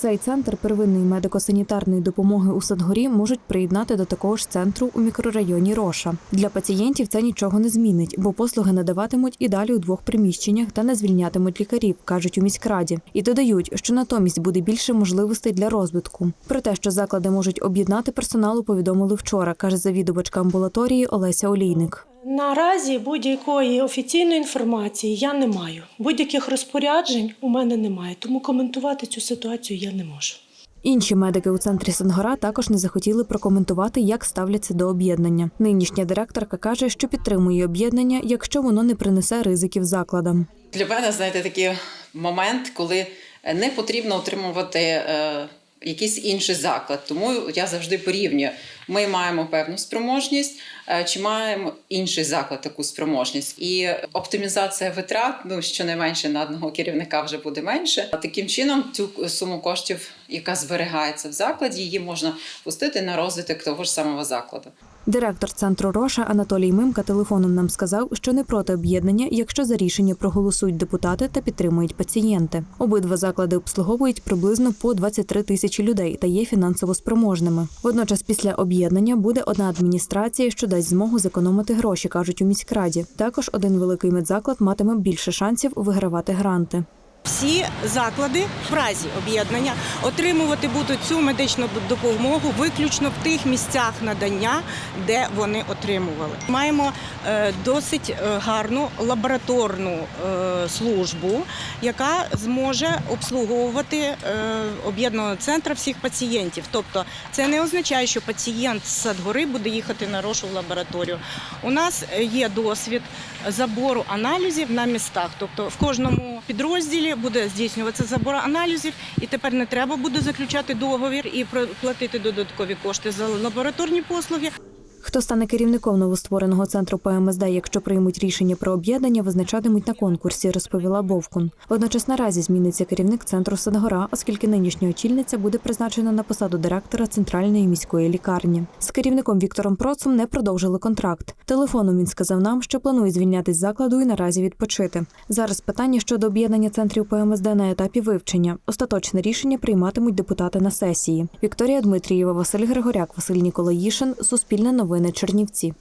Цей центр первинної медико-санітарної допомоги у Садгорі можуть приєднати до такого ж центру у мікрорайоні Роша. Для пацієнтів це нічого не змінить, бо послуги надаватимуть і далі у двох приміщеннях та не звільнятимуть лікарів, кажуть у міськраді. І додають, що натомість буде більше можливостей для розвитку. Про те, що заклади можуть об'єднати персоналу, повідомили вчора, каже завідувачка амбулаторії Олеся Олійник. Наразі будь-якої офіційної інформації я не маю. Будь-яких розпоряджень у мене немає, тому коментувати цю ситуацію я не можу. Інші медики у центрі Сангора також не захотіли прокоментувати, як ставляться до об'єднання. Нинішня директорка каже, що підтримує об'єднання, якщо воно не принесе ризиків закладам. Для мене, знаєте, такий момент, коли не потрібно отримувати е, якийсь інший заклад. Тому я завжди порівнюю. Ми маємо певну спроможність, е, чи маємо інший заклад таку спроможність. І оптимізація витрат, ну щонайменше на одного керівника вже буде менше. А таким чином цю суму коштів, яка зберігається в закладі, її можна пустити на розвиток того ж самого закладу. Директор центру Роша Анатолій Мимка телефоном нам сказав, що не проти об'єднання, якщо за рішення проголосують депутати та підтримують пацієнти. Обидва заклади обслуговують приблизно по 23 тисячі людей та є фінансово спроможними. Водночас, після об'єднання буде одна адміністрація, що дасть змогу зекономити гроші, кажуть у міськраді. Також один великий медзаклад матиме більше шансів вигравати гранти. Всі заклади в разі об'єднання отримувати будуть цю медичну допомогу виключно в тих місцях надання, де вони отримували. Маємо е, досить е, гарну лабораторну е, службу, яка зможе обслуговувати об'єднаного центру всіх пацієнтів. Тобто, це не означає, що пацієнт з Садгори буде їхати на рошу в лабораторію. У нас є досвід забору аналізів на містах. Тобто в кожному підрозділі буде здійснюватися забор аналізів, і тепер не треба буде заключати договір і платити додаткові кошти за лабораторні послуги. Хто стане керівником новоствореного центру ПМСД, якщо приймуть рішення про об'єднання, визначатимуть на конкурсі, розповіла Бовкун. Водночас наразі зміниться керівник центру Садгора, оскільки нинішня очільниця буде призначена на посаду директора центральної міської лікарні. З керівником Віктором Процом не продовжили контракт. Телефоном він сказав нам, що планує звільнятись з закладу і наразі відпочити. Зараз питання щодо об'єднання центрів ПМСД на етапі вивчення. Остаточне рішення прийматимуть депутати на сесії. Вікторія Дмитрієва, Василь Григоряк, Василь Ніколаїшин, Суспільне новини Чернівці.